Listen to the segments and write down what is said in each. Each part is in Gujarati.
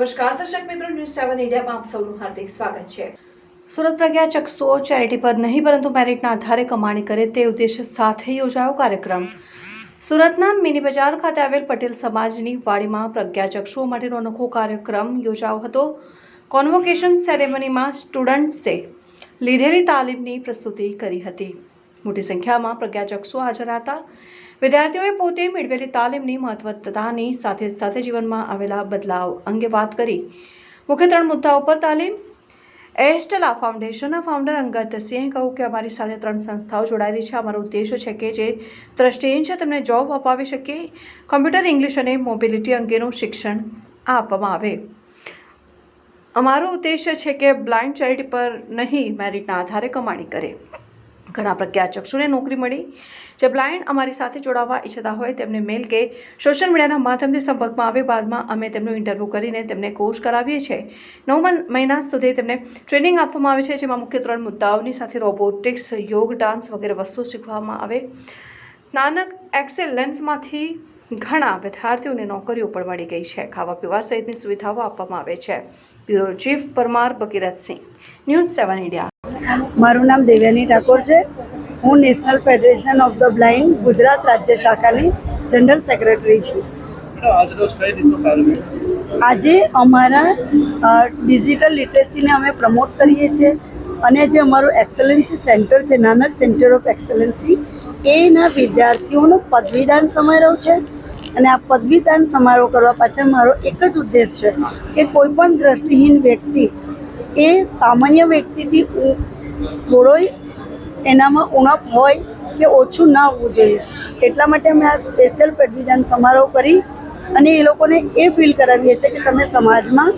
નમસ્કાર. દર્શક મિત્રો ન્યૂઝ સેવન ઇન્ડિયામાં આપ સૌનું હાર્દિક સ્વાગત છે. સુરત પ્રજ્ઞા ચક્ષુઓ ચેરિટી પર નહીં, પરંતુ મેરિટના આધારે કમાણી કરે તે ઉદ્દેશ્ય સાથે યોજાયો કાર્યક્રમ. સુરતના મિની બજાર ખાતે આવેલ પટેલ સમાજની વાડીમાં પ્રજ્ઞાચક્ષુઓ માટેનો અનોખો કાર્યક્રમ યોજાયો હતો. કોન્વોકેશન સેરેમનીમાં સ્ટુડન્ટ્સે લીધેલી તાલીમની પ્રસ્તુતિ કરી હતી. મોટી સંખ્યામાં પ્રજ્ઞાચક્ષુ હાજર હતા. વિદ્યાર્થીઓએ પોતે મેળવેલી તાલીમની મહત્વતાની સાથે સાથે જીવનમાં આવેલા બદલાવ અંગે વાત કરી. મુખ્ય ત્રણ મુદ્દાઓ પર તાલીમ. એસ્ટલા ફાઉન્ડેશનના ફાઉન્ડર અંગત સિંહે કહ્યું કે અમારી સાથે ત્રણ સંસ્થાઓ જોડાયેલી છે. અમારો ઉદ્દેશ છે કે જે દ્રષ્ટિહીન છે તેમને જોબ અપાવી શકીએ કમ્પ્યુટર, ઇંગ્લિશ અને મોબિલિટી અંગેનું શિક્ષણ આપવામાં આવે. અમારો ઉદ્દેશ્ય છે કે બ્લાઇન્ડ ચેરિટી પર નહીં, મેરિટના આધારે કમાણી કરે. ઘણા પ્રખ્યાત ચક્ષુને નોકરી મળી. જે બ્લાઇન્ડ અમારી સાથે જોડાવા ઈચ્છતા હોય તેમને મેલ કે સોશિયલ મીડિયાના માધ્યમથી સંપર્કમાં આવે. બાદમાં અમે તેમનું ઇન્ટરવ્યૂ કરીને તેમને કોર્સ કરાવીએ છીએ. નવ મહિના સુધી તેમને ટ્રેનિંગ આપવામાં આવે છે, જેમાં મુખ્ય ત્રણ મુદ્દાઓની સાથે રોબોટિક્સ યોગ ડાન્સ વગેરે વસ્તુઓ શીખવામાં આવે. નાનક એક્સેલન્સમાંથી ઘણા વિદ્યાર્થીઓને નોકરીઓ પણ મળી ગઈ છે. ખાવા પીવા સહિતની સુવિધાઓ આપવામાં આવે છે. Bureau chief Parmar Bakiratsinh news seven India. મારું નામ દેવ્યાની ઠાકોર છે. હું national federation of the blind Gujarat રાજ્ય શાખાની જનરલ સેક્રેટરી છું. આજે અમારા ડિજિટલ લિટરેસીને અમે પ્રમોટ કરીએ છીએ અને જે અમારું એક્સલન્સી સેન્ટર છે નાનક સેન્ટર ઓફ એક્સલન્સી એના વિદ્યાર્થીઓનો પદવીદાન સમારોહ છે અને આ પદવીદાન સમારોહ કરવા પાછળ મારો એક જ ઉદ્દેશ છે કે કોઈ પણ દ્રષ્ટિહીન વ્યક્તિ એ સામાન્ય વ્યક્તિથી થોડોય એનામાં ઉણપ હોય કે ઓછું ના હોવું જોઈએ. એટલા માટે અમે આ સ્પેશિયલ પદવીદાન સમારોહ કરી અને એ લોકોને એ ફીલ કરાવીએ છીએ કે તમે સમાજમાં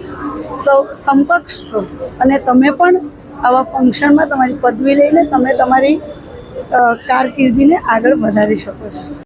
સૌ, સમકક્ષ છો અને તમે પણ આવા ફંક્શનમાં તમારી પદવી લઈને તમે તમારી કારકિર્દીને આગળ વધારી શકો છો.